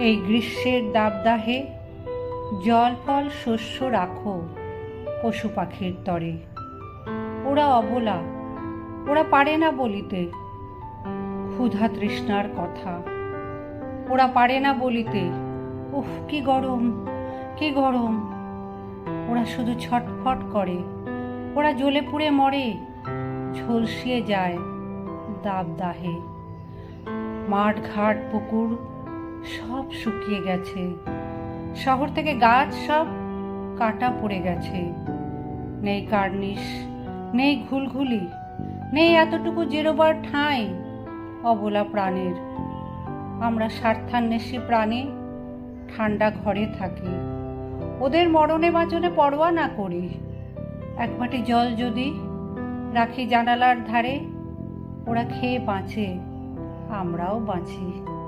এই গ্রীষ্মের দাবদাহে জল ফল শস্য রাখো পশু পাখির তরে। ওরা অবলা, ওরা পারে না বলিতে, ক্ষুধা তৃষ্ণার কথা। ওরা পারে না বলিতে, উফ, কি গরম কি গরম। ওরা শুধু ছটফট করে, ওরা জ্বলে পুড়ে মরে, ঝলসিয়ে যায় দাবদাহে। মাঠ ঘাট পুকুর সব শুকিয়ে গেছে। শহর থেকে গাছ সব কাটা পড়ে গেছে। নেই কার্নিশ, নেই ঘুলঘুলি, নেই এতটুকু জেরোবার ঠাঁই অবলা প্রাণের। আমরা স্বার্থান্বেষী প্রাণী ঠান্ডা ঘরে থাকি। ওদের মরণে বাঁচনে পরোয়া না করি। এক বাটি জল যদি রাখি জানালার ধারে, ওরা খেয়ে বাঁচে, আমরাও বাঁচি।